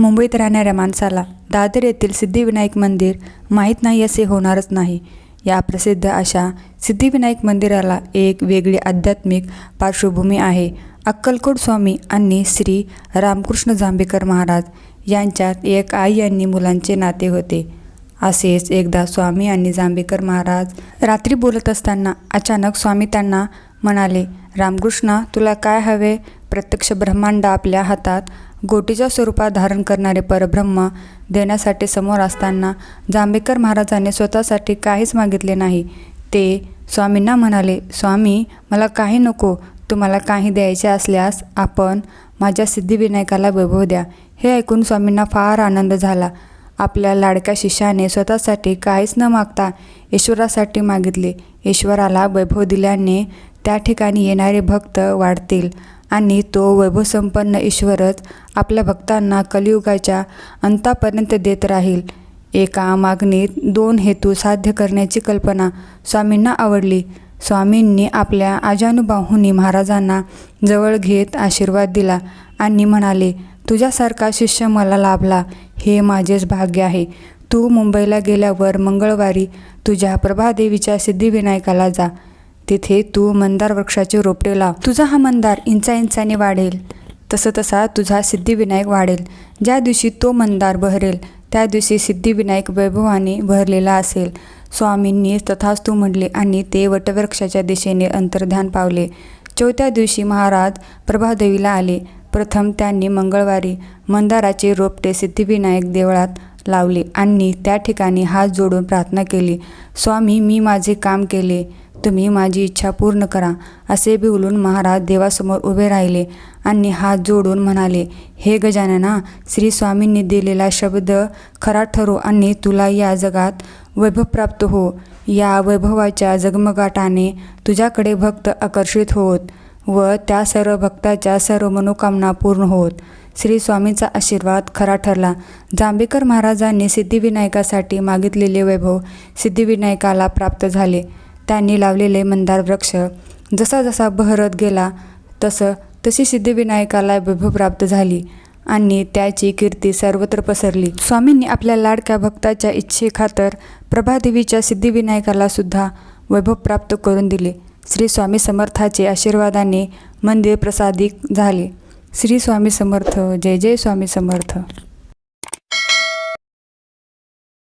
मुंबईत राहणाऱ्या माणसाला दादर येथील सिद्धिविनायक मंदिर माहीत नाही असे होणारच नाही. या प्रसिद्ध अशा सिद्धिविनायक मंदिराला एक वेगळी आध्यात्मिक पार्श्वभूमी आहे. अक्कलकोट स्वामी आणि श्री रामकृष्ण जांभेकर महाराज यांच्यात एक आई आणि मुलांचे नाते होते. असेच एकदा स्वामी आणि जांभेकर महाराज रात्री बोलत असताना अचानक स्वामी त्यांना म्हणाले रामकृष्णा तुला काय हवे? प्रत्यक्ष ब्रह्मांड आपल्या हातात गोटीच्या स्वरूपात धारण करणारे परब्रह्म देण्यासाठी समोर असताना जांभेकर महाराजांनी स्वतःसाठी काहीच मागितले नाही. ते स्वामींना म्हणाले स्वामी मला काही नको. तुम्हाला काही द्यायचे असल्यास आपण माझ्या सिद्धिविनायकाला वैभव द्या. हे ऐकून स्वामींना फार आनंद झाला. आपल्या लाडक्या शिष्याने स्वतःसाठी काहीच न मागता ईश्वरासाठी मागितले. ईश्वराला वैभव दिल्याने त्या ठिकाणी येणारे भक्त वाढतील. आणि तो वैभवसंपन्न ईश्वरच आपल्या भक्तांना कलियुगाच्या अंतापर्यंत देत राहील. एका मागणीत दोन हेतू साध्य करण्याची कल्पना स्वामींना आवडली. स्वामींनी आपल्या आजानुबाहूंनी महाराजांना जवळ घेत आशीर्वाद दिला आणि म्हणाले तुझ्यासारखा शिष्य मला लाभला. हे माझेच भाग्य आहे. तू मुंबईला गेल्यावर मंगळवारी तुझ्या प्रभादेवीच्या सिद्धिविनायकाला जा. तिथे तू मंदार वृक्षाचे रोपटे लाव. तुझा हा मंदार इंचा इंचाने वाढेल. तसं तसा तुझा सिद्धिविनायक वाढेल. ज्या दिवशी तो मंदार बहरेल त्या दिवशी सिद्धिविनायक वैभवाने बहरलेला असेल. स्वामींनी तथास्तू म्हटले आणि ते वटवृक्षाच्या दिशेने अंतर्ध्यान पावले. चौथ्या दिवशी महाराज प्रभादेवीला आले. प्रथम त्यांनी मंगळवारी मंदाराचे रोपटे सिद्धिविनायक देवळात लावले आणि त्या ठिकाणी हात जोडून प्रार्थना केली. स्वामी मी माझे काम केले. तुम्ही माझी इच्छा पूर्ण करा असे बोलून महाराज देवासमोर उभे राहिले आणि हात जोडून म्हणाले हे गजानना श्री स्वामींनी दिलेला शब्द खरा ठरो आणि तुला या जगात वैभव प्राप्त हो. या वैभवाच्या जगमगाटाने तुझ्याकडे भक्त आकर्षित होत व त्या सर्व भक्ताच्या सर्व मनोकामना पूर्ण होत. श्री स्वामींचा आशीर्वाद खरा ठरला. जांभेकर महाराजांनी सिद्धिविनायकासाठी मागितलेले वैभव सिद्धिविनायकाला प्राप्त झाले. त्यांनी लावलेले मंदार वृक्ष जसा जसा बहरत गेला तसं तशी सिद्धिविनायकाला वैभव प्राप्त झाली आणि त्याची कीर्ती सर्वत्र पसरली. स्वामींनी आपल्या लाडक्या भक्ताच्या इच्छेखातर प्रभादेवीच्या सिद्धिविनायकाला सुद्धा वैभव प्राप्त करून दिले. श्री स्वामी समर्थाचे आशीर्वादाने मंदिर प्रसादिक झाले. श्री स्वामी समर्थ जय जय स्वामी समर्थ.